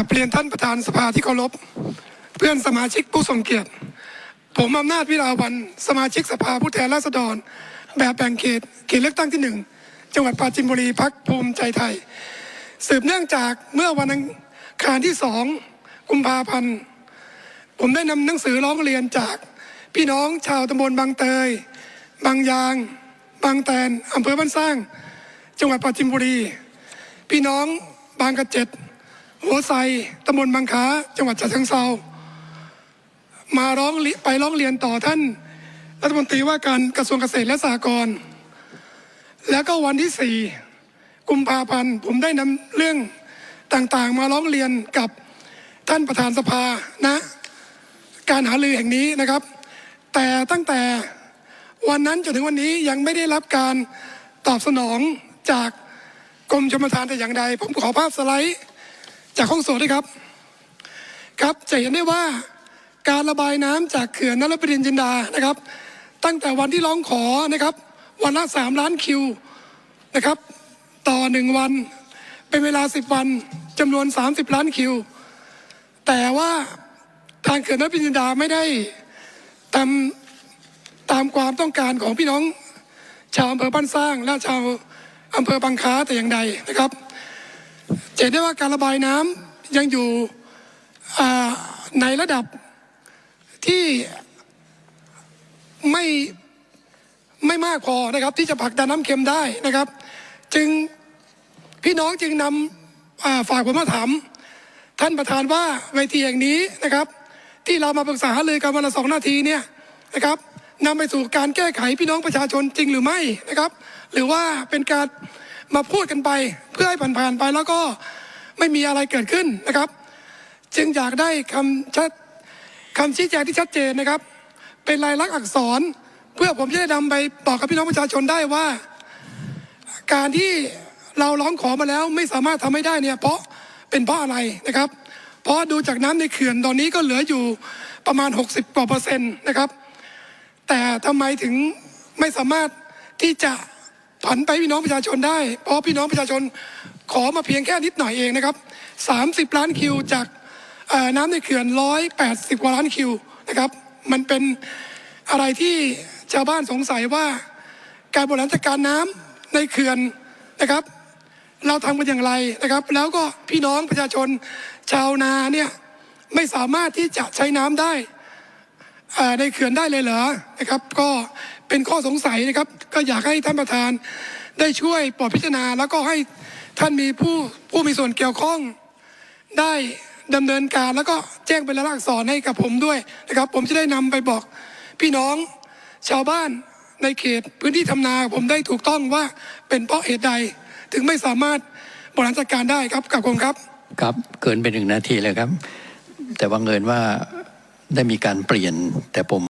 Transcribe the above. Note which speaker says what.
Speaker 1: ราบเรียนท่านประธานสภาที่เคารพ เพื่อนสมาชิกผู้ทรงเกียรติ ผมอำนาจวิลาวัน สมาชิกสภาผู้แทนราษฎร แบบแบ่งเขตเขตเลือกตั้งที่หนึ่งจังหวัดปราจีนบุรีพักภูมิใจไทย สืบเนื่องจากเมื่อวันอังคารที่สองกุมภาพันธ์ ผมได้นำหนังสือร้องเรียนจากพี่น้องชาวตำบลบางเตย บางยาง บางแตนอำเภอบ้านสร้าง จังหวัดปราจีนบุรี พี่น้องบางกระเจ็ด หัวไซตำบลบางขาจังหวัดฉะเชิงเซามาร้องไปร้องเรียนต่อท่าน รัฐมนตรีว่าการกระทรวงเกษตรและสหกรณ์แล้วก็วันที่สี่กุมภาพันธ์ผมได้นำเรื่องต่างๆ มาร้องเรียนกับท่านประธานสภานะ การหาลือแห่งนี้นะครับ แต่ตั้งแต่วันนั้นจนถึงวันนี้ยังไม่ได้รับการตอบสนองจากกรมชลประทานแต่อย่างใด ผมขอภาพสไลด์ จากห้องโสดด้วยครับ ครับจะเห็นได้ว่าการระบายน้ำจากเขื่อนนรบดินจินดานะครับ ตั้งแต่วันที่ร้องขอนะครับ วันละสามล้านคิวนะครับ ต่อหนึ่งวัน เป็นเวลาสิบวันจำนวนสามสิบล้านคิว แต่ว่าทางเขื่อนนรบดินจินดาไม่ได้ทำตามความต้องการของพี่น้อง ชาวอำเภอบ้านสร้างและชาวอำเภอบางค้าแต่อย่างใดนะครับ เห็นได้ว่าการระบายน้ำยังอยู่ในระดับที่ไม่ไม่มากพอนะครับ ที่จะผลักดันน้ำเค็มได้นะครับ จึงพี่น้องจึงนำฝากผมมาถามท่านประธานว่าเวทีแห่งนี้นะครับ ที่เรามาปรึกษาหารือกันวันละสองนาทีเนี่ยนะครับนำไปสู่การแก้ไขพี่น้องประชาชนจริงหรือไม่นะครับ หรือว่าเป็นการ มาพูดกันไปเพื่อให้ผ่านๆไปแล้วก็ไม่มีอะไรเกิดขึ้นนะครับ จึงอยากได้คำชัดคำชี้แจงที่ชัดเจนนะครับ เป็นลายลักษณ์อักษร เพื่อผมจะได้นำไปบอกกับพี่น้องประชาชนได้ว่า การที่เราร้องขอมาแล้วไม่สามารถทำให้ได้เนี่ยเพราะเป็นเพราะอะไรนะครับ เพราะดูจากน้ำในเขื่อนตอนนี้ก็เหลืออยู่ประมาณ 60กว่าเปอร์เซ็นต์นะครับ แต่ทำไมถึงไม่สามารถที่จะ ผันไปพี่น้องประชาชนได้ เพราะพี่น้องประชาชนขอมาเพียงแค่นิดหน่อยเองนะครับ 30 ล้านคิวจากน้ำในเขื่อน 180 กว่าล้านคิวนะครับ มันเป็นอะไรที่ชาวบ้านสงสัยว่าการบริหารจัดการน้ำในเขื่อนนะครับ เราทำกันอย่างไรนะครับ แล้วก็พี่น้องประชาชนชาวนาเนี่ยไม่สามารถที่จะใช้น้ำได้ ในเขื่อนได้เลยเหรอนะครับ ก็เป็นข้อสงสัยนะครับ ก็อยากให้ท่านประธานได้ช่วยปรดพิจารณา แล้วก็ให้ท่านมีผู้ผู้มีส่วนเกี่ยวข้องได้ดำเนินการแล้วก็แจ้งเป็นลายลักษณ์อักษรให้กับผมด้วยนะครับ ผมจะได้นำไปบอกพี่น้องชาวบ้านในเขตพื้นที่ทำนาผมได้ถูกต้องว่าเป็นเพราะเหตุใด ถึงไม่สามารถบริหารจัดการได้ครับกับผมครับ
Speaker 2: ครับเกินไปหนึ่งนาทีเลยครับ แต่ว่าเงินว่า ได้มีการเปลี่ยนแต่ผม